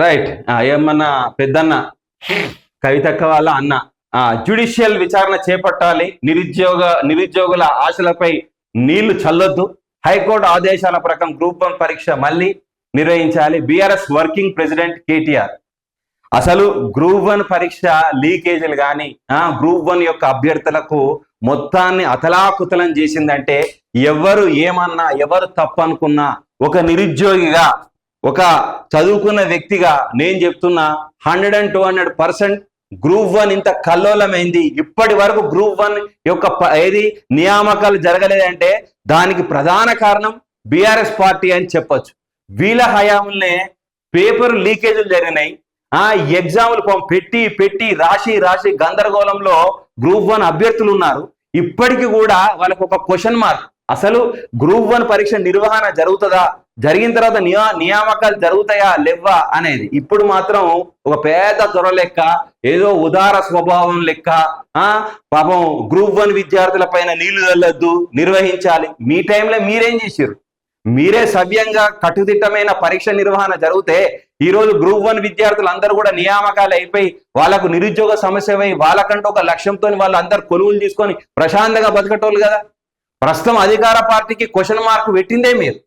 Right ఏమన్నా పెద్దన్న కవితక్క వాళ్ళ అన్న జ్యుడిషియల్ విచారణ చేపట్టాలి నిరుద్యోగ నిరుద్యోగుల ఆశలపై నీళ్ళు చల్లొద్దు. హైకోర్టు ఆదేశాల ప్రకారం గ్రూప్ వన్ పరీక్ష మళ్ళీ నిర్వహించాలి. BRS working president KTR. అసలు గ్రూప్ వన్ పరీక్ష లీకేజీలు కానీ గ్రూప్ వన్ యొక్క అభ్యర్థులకు మొత్తాన్ని అతలాకుతలం చేసిందంటే ఎవరు ఏమన్నా ఎవరు తప్పనుకున్నా ఒక నిరుద్యోగిగా ఒక చదువుకున్న వ్యక్తిగా నేను చెప్తున్నా hundred and two hundred percent group one ఇంత కల్లోలమైంది. ఇప్పటి వరకు గ్రూప్ వన్ యొక్క ప- ఏది నియామకాలు జరగలేదంటే దానికి ప్రధాన కారణం బీఆర్ఎస్ పార్టీ అని చెప్పొచ్చు. వీళ్ళ హయాంలోనే పేపర్ లీకేజీలు జరిగినాయి. ఆ ఎగ్జాములు పెట్టి పెట్టి రాసి రాసి గందరగోళంలో గ్రూప్ వన్ అభ్యర్థులు ఉన్నారు. ఇప్పటికి కూడా వాళ్ళకు ఒక క్వశ్చన్ మార్క్ అసలు గ్రూప్ వన్ పరీక్ష నిర్వహణ జరుగుతుందా? జరిగిన తర్వాత నియా నియామకాలు జరుగుతాయా లేవా అనేది. ఇప్పుడు మాత్రం ఒక పేద దొర లెక్క ఏదో ఉదార స్వభావం లెక్క ఆ పాపం గ్రూప్ వన్ విద్యార్థుల పైన నీళ్ళు వెళ్ళొద్దు నిర్వహించాలి. మీ టైంలో మీరేం చేశారు మీరే సవ్యంగా కట్టుదిట్టమైన పరీక్ష నిర్వహణ జరిగితే ఈ రోజు గ్రూప్ వన్ విద్యార్థులు అందరూ కూడా నియామకాలు అయిపోయి వాళ్ళకు నిరుద్యోగ సమస్య అయి వాళ్ళకంటూ ఒక లక్ష్యంతో వాళ్ళు అందరు కొలువులు తీసుకొని ప్రశాంతంగా బతకటోళ్ళు కదా. ప్రస్తుతం అధికార పార్టీకి క్వశ్చన్ మార్క్ పెట్టిందే మీరు.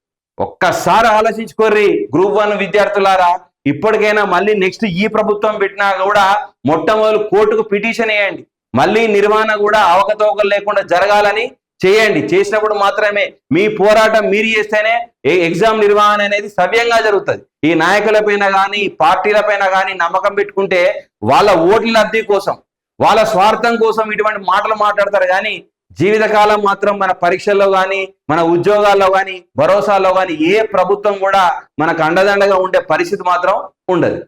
ఒక్కసారి ఆలోచించుకోర్రి గ్రూప్ వన్ విద్యార్థులారా ఇప్పటికైనా మళ్ళీ నెక్స్ట్ ఈ ప్రభుత్వం పెట్టినా కూడా మొట్టమొదటి కోర్టుకు పిటిషన్ వేయండి. మళ్ళీ నిర్వహణ కూడా అవకతవకలు లేకుండా జరగాలని చేయండి. చేసినప్పుడు మాత్రమే మీ పోరాటం మీరు చేస్తేనే ఎగ్జామ్ నిర్వహణ అనేది సవ్యంగా జరుగుతుంది. ఈ నాయకులపైన కానీ పార్టీలపైన కానీ నమ్మకం పెట్టుకుంటే వాళ్ళ ఓట్ల లబ్ధి కోసం వాళ్ళ స్వార్థం కోసం ఇటువంటి మాటలు మాట్లాడతారు. కానీ జీవితకాలం మాత్రం మన పరీక్షల్లో కానీ మన ఉద్యోగాల్లో కానీ భరోసాలో కానీ ఏ ప్రభుత్వం కూడా మనకు అండదండగా ఉండే పరిస్థితి మాత్రం ఉండదు.